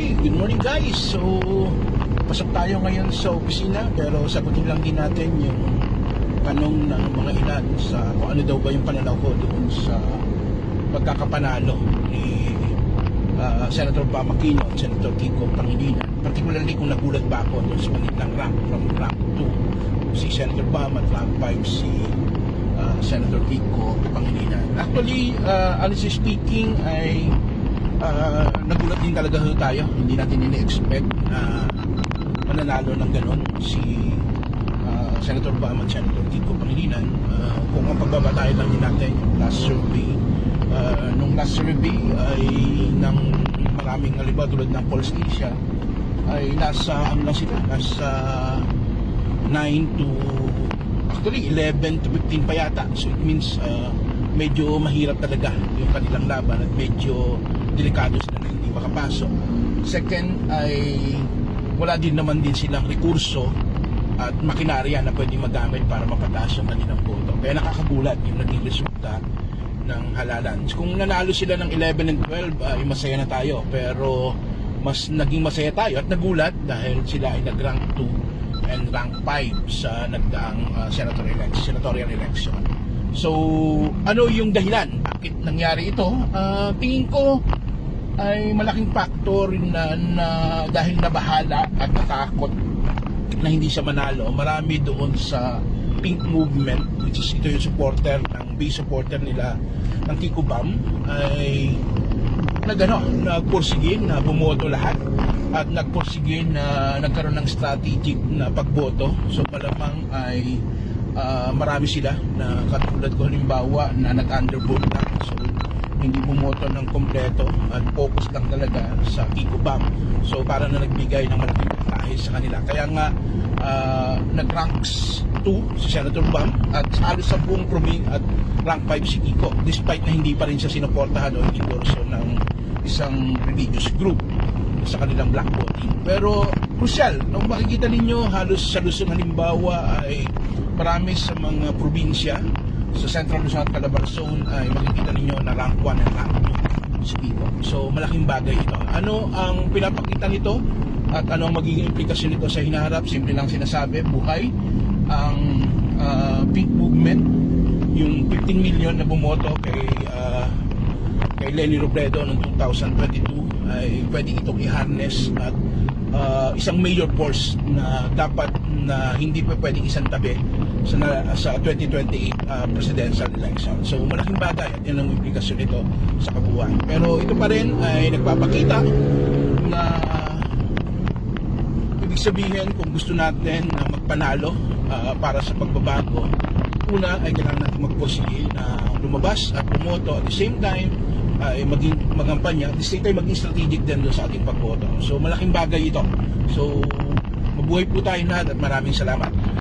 Okay, good morning guys. So, pasok tayo ngayon sa opisina pero sagutin lang din natin yung tanong ng mga ilan sa kung ano daw ba yung pananaw ko doon sa pagkakapanalo ni ah, Senator Bam Aquino at Senator Kiko Pangilinan. Particularly kung nagulat ba ako doon sa panitlang rank from rank 2 si Senator Bam at rank 5 si ah, Senator Kiko Pangilinan. Actually, uh, honestly speaking, ay Ah, nagulat din talaga ho tayo. Hindi natin ini-expect na mananalo ng ganon si ah, Senator Bam at Senator Kiko Pangilinan. Ah, kung ang pagbabatayan lang din natin yung last survey, ah, nung last survey ay ng maraming halimbawa tulad ng Pulse Asia ay nasa ano lang sila, nasa 9 to actually 11 to 15 pa yata. So it means ah, medyo mahirap talaga yung kanilang laban at medyo delikado sila na hindi makapasok. Second ay wala din naman din silang rekurso at makinarya na pwede magamit para mapataas yung kanilang boto. Kaya nakakagulat yung naging resulta ng halalan. Kung nanalo sila ng 11 and 12, ay masaya na tayo. Pero mas naging masaya tayo at nagulat dahil sila ay nag-rank 2 and rank 5 sa nagdaang uh, senator election, senatorial election. So, ano yung dahilan? Bakit nangyari ito? Ah, tingin ko ay malaking factor na, na dahil nabahala at natakot na hindi siya manalo. Marami doon sa pink movement, which is ito yung supporter ng base supporter nila ng Kiko Bam, ay nagano, nagpursige na bumoto lahat at nagpursige na nagkaroon ng strategic na pagboto. So malamang ay ah, marami sila na katulad ko halimbawa na nag-undervote lang. So hindi bumoto ng kompleto at focus lang talaga sa Kiko. So para na nagbigay ng malaking pagkahe sa kanila. Kaya nga ah, nag-ranks 2 si Senator Bam at halos sa buong promin at rank 5 si Kiko despite na hindi pa rin siya sinuportahan o endorso ng isang religious group sa kanilang black voting. Pero crucial, nung makikita ninyo halos sa Luzon halimbawa ay marami sa mga probinsya sa Central Luzon at Calabar Zone ay makikita ninyo na rank 1 and rank 2 si Kiko. So malaking bagay ito. Ano ang pinapakita nito at ano ang magiging implikasyon nito sa hinaharap? Simple lang sinasabi, buhay ang ah, pink movement yung 15 million na bumoto kay ah, kay Lenny Robredo noong 2022 ay pwedeng itong i-harness at ah, isang major force na dapat na hindi pa pwedeng isang tabi sa, na, sa 2028 ah, presidential election. So malaking bagay at yan ang implikasyon nito sa kabuuan. Pero ito pa rin ay nagpapakita na ibig sabihin kung gusto natin na magpanalo ah, para sa pagbabago, una ay kailangan natin magposige na lumabas at bumoto at the same time ay maging magampanya at the same time maging strategic din doon sa ating pagboto. So malaking bagay ito. So mabuhay po tayo lahat at maraming salamat.